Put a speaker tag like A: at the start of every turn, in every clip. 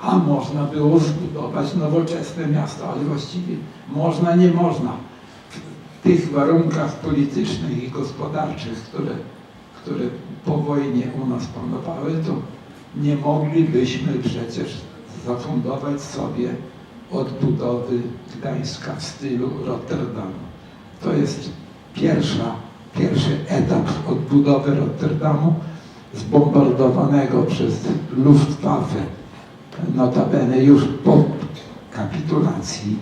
A: a można było zbudować nowoczesne miasto, ale właściwie można, nie można. W tych warunkach politycznych i gospodarczych, które, które po wojnie u nas panowały, to nie moglibyśmy przecież zafundować sobie odbudowy Gdańska w stylu Rotterdamu. To jest pierwsza, pierwszy etap odbudowy Rotterdamu zbombardowanego przez Luftwaffe, notabene już po kapitulacji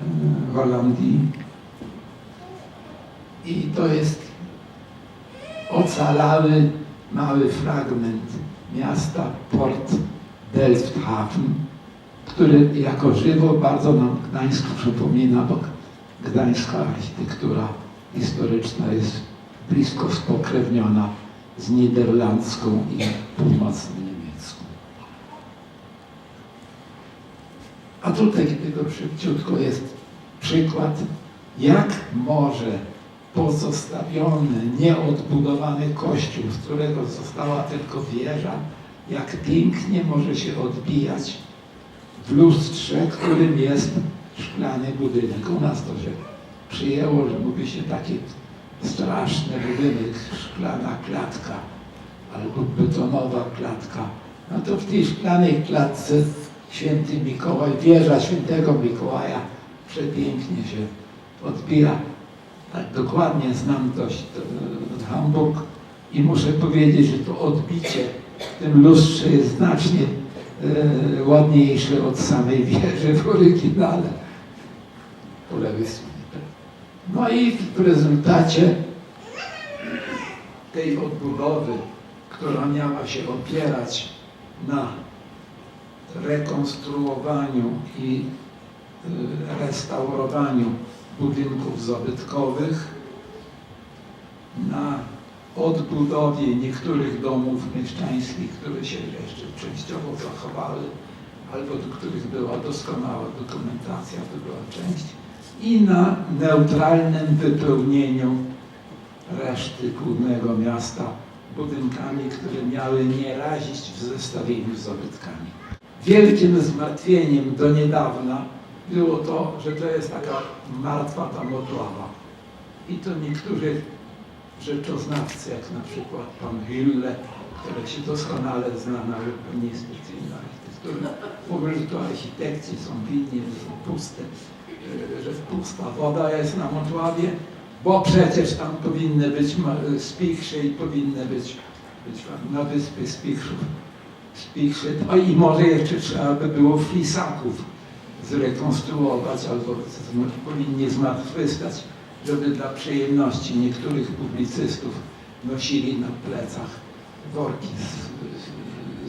A: e, Holandii. I to jest ocalały mały fragment miasta Port Delfthaven, który jako żywo bardzo nam Gdańsk przypomina, bo gdańska architektura historyczna jest blisko spokrewniona z niderlandzką i północno-niemiecką. A tutaj tylko szybciutko jest przykład, jak może pozostawiony, nieodbudowany kościół, z którego została tylko wieża, jak pięknie może się odbijać w lustrze, którym jest szklany budynek. U nas to się przyjęło, że mówi się taki straszny budynek, szklana klatka albo betonowa klatka. No to w tej szklanej klatce święty Mikołaj, wieża świętego Mikołaja przepięknie się odbija. Tak dokładnie znam dość Hamburg i muszę powiedzieć, że to odbicie w tym lustrze jest znacznie e, ładniejsze od samej wieży w oryginale. Po stronie. No i w rezultacie tej odbudowy, która miała się opierać na rekonstruowaniu i y, restaurowaniu budynków zabytkowych, na odbudowie niektórych domów mieszczańskich, które się jeszcze częściowo zachowały, albo do których była doskonała dokumentacja, to była część, i na neutralnym wypełnieniu reszty głównego miasta budynkami, które miały nie razić w zestawieniu z zabytkami. Wielkim zmartwieniem do niedawna było to, że to jest taka martwa ta Motława. I to niektórzy rzeczoznawcy, jak na przykład pan Hille, który się doskonale zna na urbanistyce i na architekturze, mówił, że to architekci są winni, że są puste, y, że pusta woda jest na Motławie, bo przecież tam powinny być ma- spichrze i powinny być, być na wyspie spichrzów. No i może jeszcze trzeba by było flisaków zrekonstruować albo powinni zmartwychwstać, żeby dla przyjemności niektórych publicystów nosili na plecach worki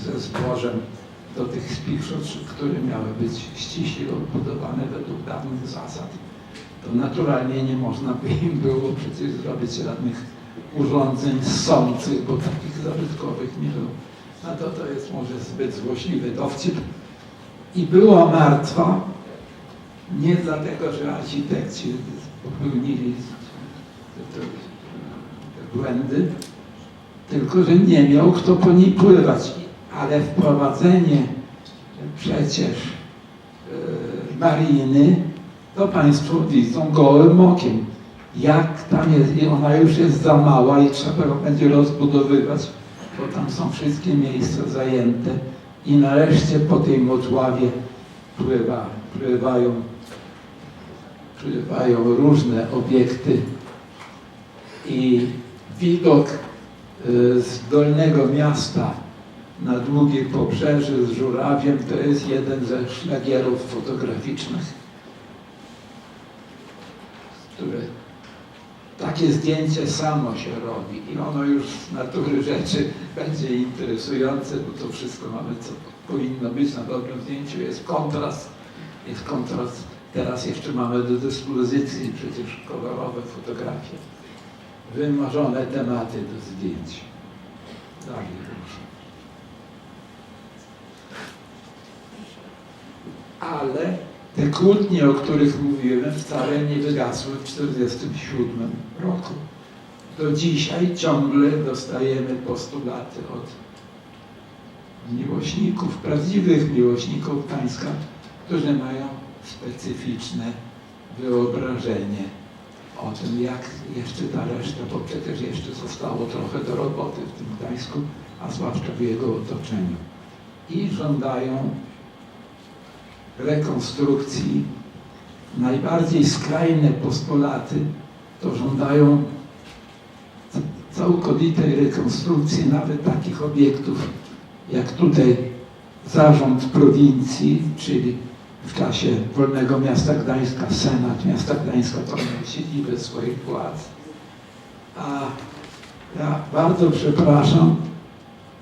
A: z, ze zbożem do tych spichrzów, które miały być ściśle odbudowane według dawnych zasad to naturalnie nie można by im było przecież zrobić żadnych urządzeń ssących, bo takich zabytkowych nie było. No to to jest może zbyt złośliwy dowcip. I była martwa nie dlatego, że architekci popełnili te błędy, tylko że nie miał kto po niej pływać. Ale wprowadzenie przecież e, mariny to Państwo widzą gołym okiem. Jak tam jest, i ona już jest za mała i trzeba ją będzie rozbudowywać, bo tam są wszystkie miejsca zajęte i nareszcie po tej Motławie pływa, pływają, pływają różne obiekty i widok y, z Dolnego Miasta na długie pobrzeże z żurawiem to jest jeden ze szlagierów fotograficznych które takie zdjęcie samo się robi i ono już z natury rzeczy będzie interesujące, bo to wszystko mamy, co powinno być na dobrym zdjęciu, jest kontrast, jest kontrast. Teraz jeszcze mamy do dyspozycji przecież kolorowe fotografie, wymarzone tematy do zdjęć. Dalej proszę. Ale te kłótnie, o których mówiłem, wcale nie wygasły w 1947 roku. Do dzisiaj ciągle dostajemy postulaty od miłośników, prawdziwych miłośników Gdańska, którzy mają specyficzne wyobrażenie o tym, jak jeszcze ta reszta, bo przecież jeszcze zostało trochę do roboty w tym Gdańsku, a zwłaszcza w jego otoczeniu. I żądają rekonstrukcji. Najbardziej skrajne postulaty to żądają całkowitej rekonstrukcji nawet takich obiektów, jak tutaj zarząd prowincji, czyli w czasie Wolnego Miasta Gdańska, Senat Miasta Gdańska to miał siedzibę swoich władz. A ja bardzo przepraszam,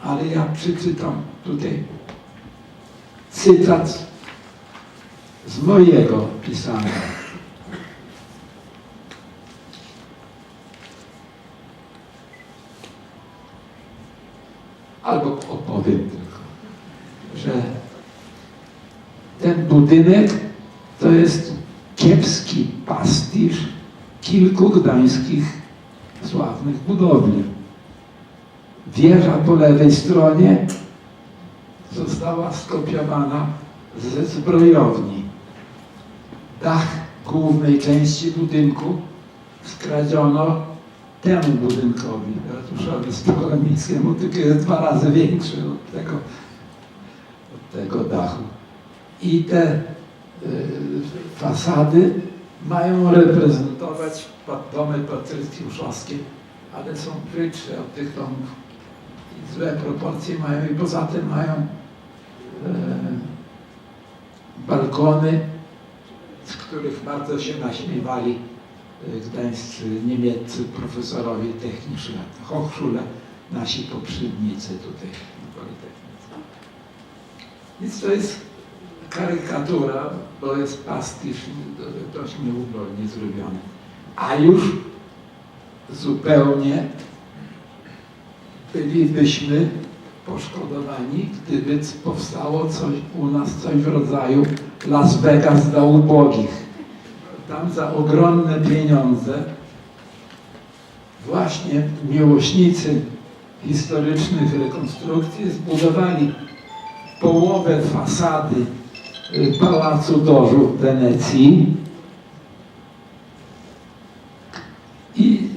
A: ale ja przeczytam tutaj cytat z mojego pisania. Albo opowiem tylko, że ten budynek to jest kiepski pastisz kilku gdańskich sławnych budowli. Wieża po lewej stronie została skopiowana ze zbrojowni. Dach głównej części budynku skradziono temu budynkowi, ratuszowi Stołomickiemu, tylko jest dwa razy większy od tego, od tego dachu. I te y, fasady mają reprezentować domy patrycjuszowskie, ale są brzydsze od tych domów. I złe proporcje mają i poza tym mają e, balkony, z których bardzo się naśmiewali e, gdańscy niemieccy profesorowie techniczni, Hochschule, nasi poprzednicy tutaj na Politechnice. Więc to jest karykatura, bo jest pastisz do- dość nieudolnie zrobiony. A już zupełnie bylibyśmy poszkodowani, gdyby powstało coś u nas, coś w rodzaju Las Vegas dla ubogich. Tam za ogromne pieniądze właśnie miłośnicy historycznych rekonstrukcji zbudowali połowę fasady y, Pałacu Dożu w Wenecji i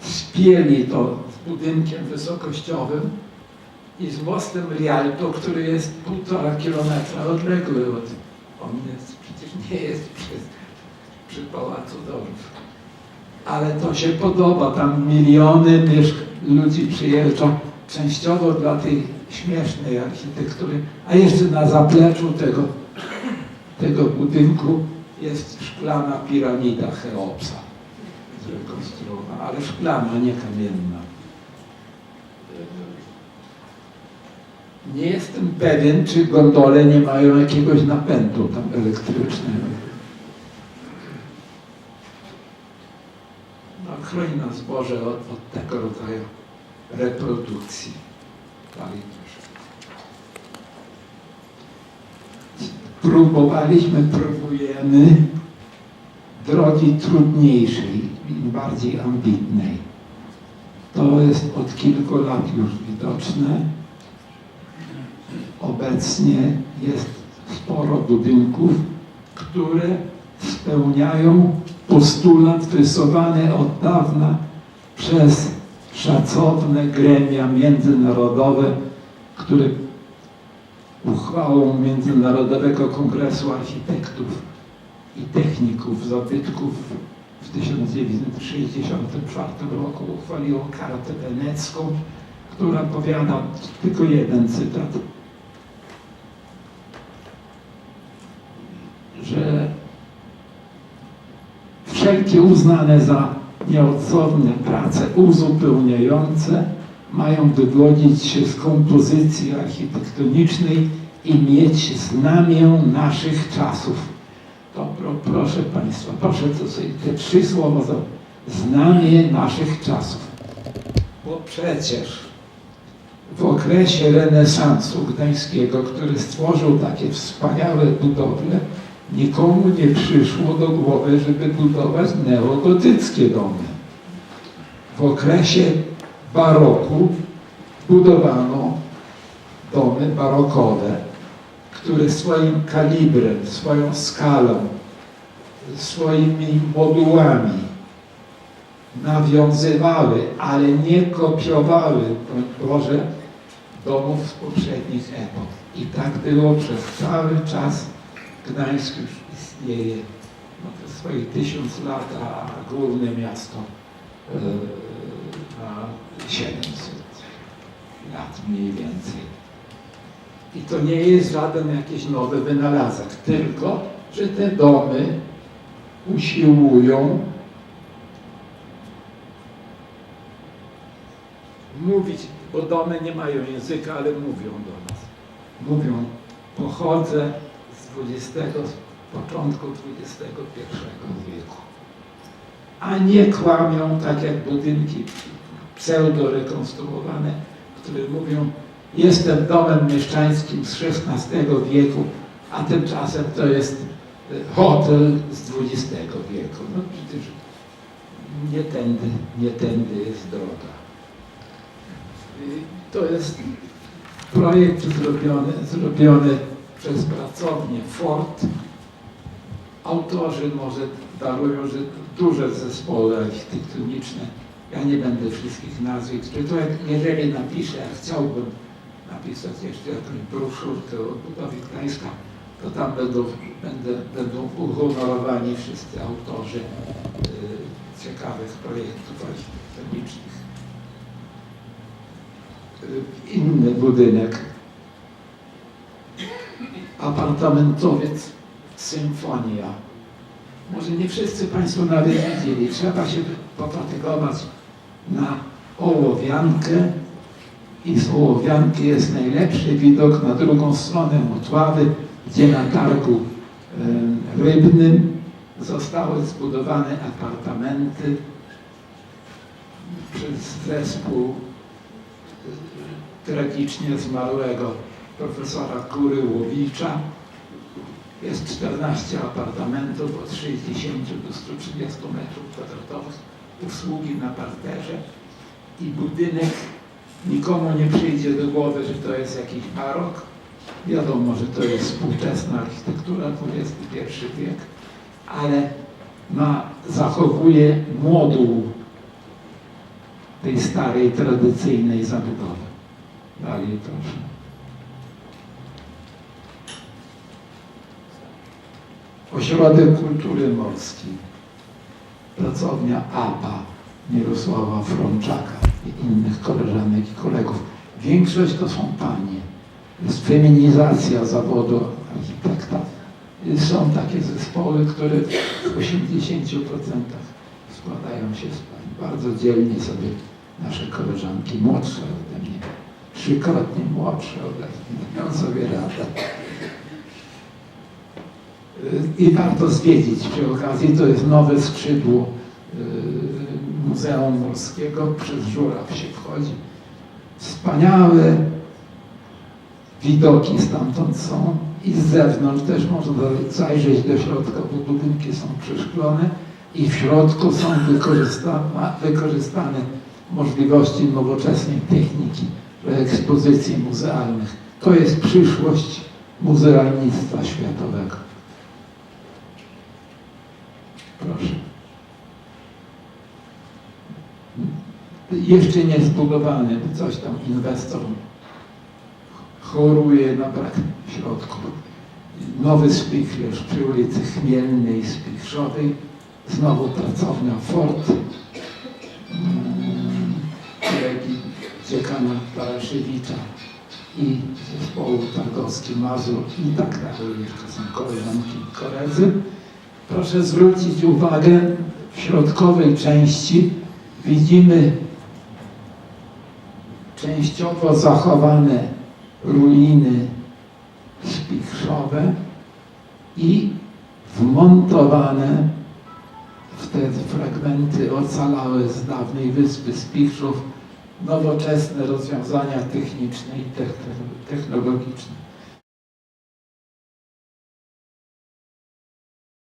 A: spieli to z budynkiem wysokościowym i z mostem Rialto, który jest półtora kilometra odległy od... Jest, przecież nie jest przy, przy Pałacu Dożów. Ale to się podoba, tam miliony ludzi przyjeżdża, częściowo dla tej śmiesznej architektury, a jeszcze na zapleczu tego, tego budynku jest szklana piramida Cheopsa zrekonstruowana, ale szklana, nie kamienna. Nie jestem pewien, czy gondole nie mają jakiegoś napędu tam elektrycznego. No, chroni nas Boże od, od tego rodzaju reprodukcji. Próbowaliśmy, próbujemy drogi trudniejszej bardziej ambitnej. To jest od kilku lat już widoczne. Obecnie jest sporo budynków, które spełniają postulat rysowany od dawna przez szacowne gremia międzynarodowe, które uchwałą Międzynarodowego Kongresu Architektów i Techników Zabytków w 1964 roku uchwaliło kartę wenecką, która powiada tylko jeden cytat, że wszelkie uznane za nieodzowne prace uzupełniające mają wywodzić się z kompozycji architektonicznej i mieć znamię naszych czasów. To pro, proszę Państwa, proszę to sobie te trzy słowa za znamie naszych czasów. Bo przecież w okresie renesansu gdańskiego, który stworzył takie wspaniałe budowle, nikomu nie przyszło do głowy, żeby budować neogotyckie domy. W okresie baroku budowano domy barokowe, które swoim kalibrem, swoją skalą, swoimi modułami nawiązywały, ale nie kopiowały, Boże, domów z poprzednich epok. I tak było przez cały czas. Gdańsk już istnieje no, swoje tysiąc lat, a główne miasto e, ma 700 lat mniej więcej. I to nie jest żaden jakiś nowy wynalazek, tylko że te domy usiłują mówić, bo domy nie mają języka, ale mówią do nas. Mówią, pochodzę XX, z początku XXI wieku. A nie kłamią tak jak budynki pseudo-rekonstruowane, które mówią, jestem domem mieszczańskim z XVI wieku, a tymczasem to jest e, hotel z XX wieku. No przecież nie tędy, nie tędy jest droga. Y, To jest projekt zrobiony, zrobiony przez pracownię Ford. Autorzy może darują, że duże zespoły architektoniczne. Ja nie będę wszystkich nazwisk czytał. Jeżeli napiszę, a chciałbym napisać jeszcze jakąś broszurkę o budowie Gdańska, to tam będą, będę, będą uhonorowani wszyscy autorzy y, ciekawych projektów architektonicznych. Y, Inny budynek, apartamentowiec Symfonia. Może nie wszyscy Państwo nawet widzieli. Trzeba się pofatygować na ołowiankę i z ołowianki jest najlepszy widok na drugą stronę Motławy, gdzie na targu rybnym zostały zbudowane apartamenty przez zespół e, tragicznie zmarłego profesora Kury Łowicza. Jest 14 apartamentów od 60 do 130 metrów kwadratowych, usługi na parterze i budynek nikomu nie przyjdzie do głowy, że to jest jakiś barok. Wiadomo, że to jest współczesna architektura, XXI wiek, ale ma, zachowuje moduł tej starej, tradycyjnej zabudowy. Dalej proszę. Ośrodek Kultury Morskiej, pracownia APA Mirosława Frączaka i innych koleżanek i kolegów. Większość to są panie. Jest feminizacja zawodu architekta. Są takie zespoły, które w 80% składają się z pań. Bardzo dzielnie sobie nasze koleżanki młodsze ode mnie, trzykrotnie młodsze ode mnie, dają sobie radę. I warto zwiedzić przy okazji, to jest nowe skrzydło y, Muzeum Morskiego, przez żuraw się wchodzi. Wspaniałe widoki stamtąd są i z zewnątrz też można zajrzeć do środka, bo budynki są przeszklone i w środku są wykorzysta- wykorzystane możliwości nowoczesnej techniki ekspozycji muzealnych. To jest przyszłość muzealnictwa światowego. Proszę. Jeszcze nie zbudowany, coś tam inwestor choruje na brak środków. Nowy spichlerz przy ulicy Chmielnej Spichrzowej, znowu pracownia Ford, mm, kolegi dziekana Balaszewicza i zespołu targowski Mazur i tak dalej, jeszcze są koleżanki i koledzy. Proszę zwrócić uwagę, w środkowej części widzimy częściowo zachowane ruiny spichrzowe i wmontowane w te fragmenty ocalałe z dawnej wyspy Spichrzów nowoczesne rozwiązania techniczne i technologiczne.